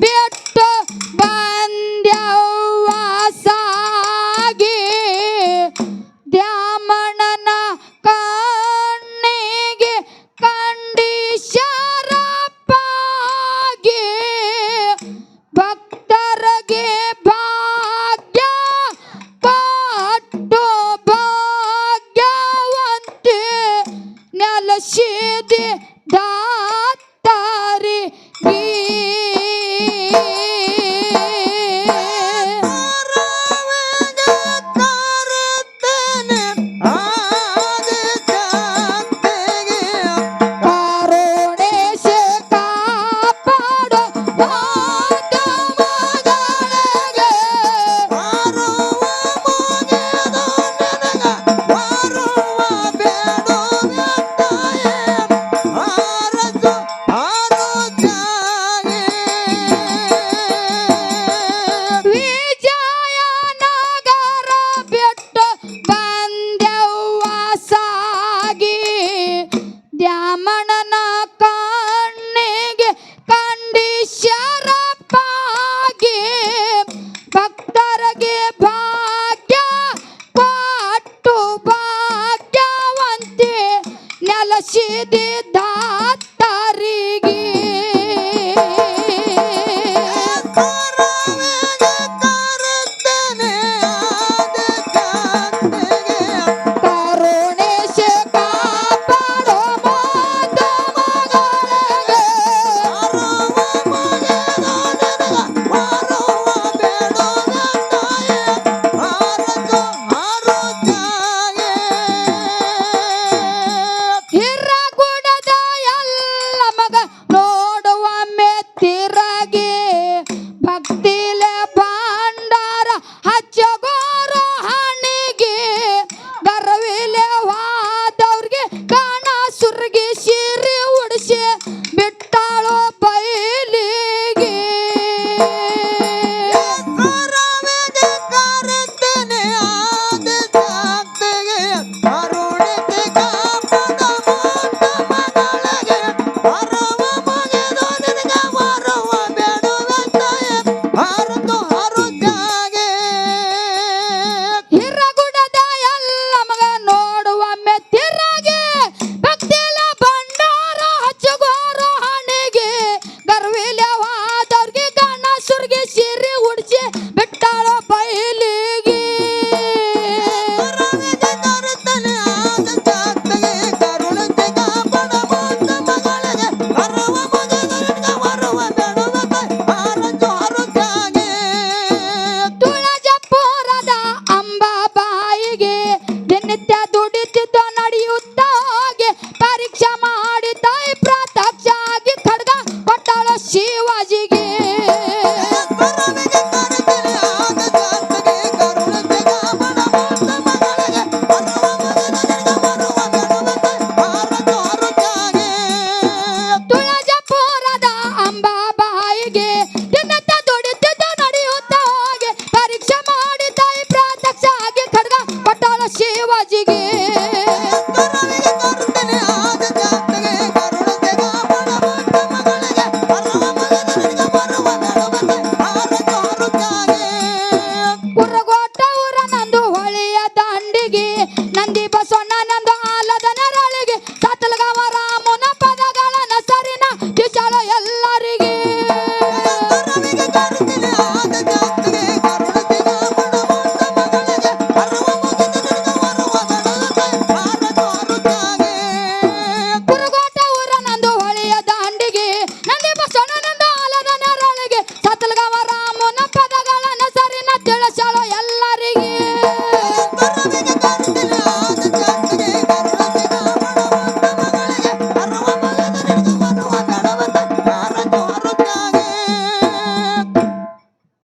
ಬಿಟ್ಟು ಬಂದ್ಯವಾಸಾಗಿ ದ್ಯಾಮಣನ ಕಣ್ಣಿಗೆ ಕಂಡಿಶರಪ್ಪಾಗಿ ಭಕ್ತರಿಗೆ ಭಾಗ್ಯ ಕೊಟ್ಟು ಭಾಗ್ಯವಂತೆ ನೆಲಸಿದೆ ದಾ honestidade.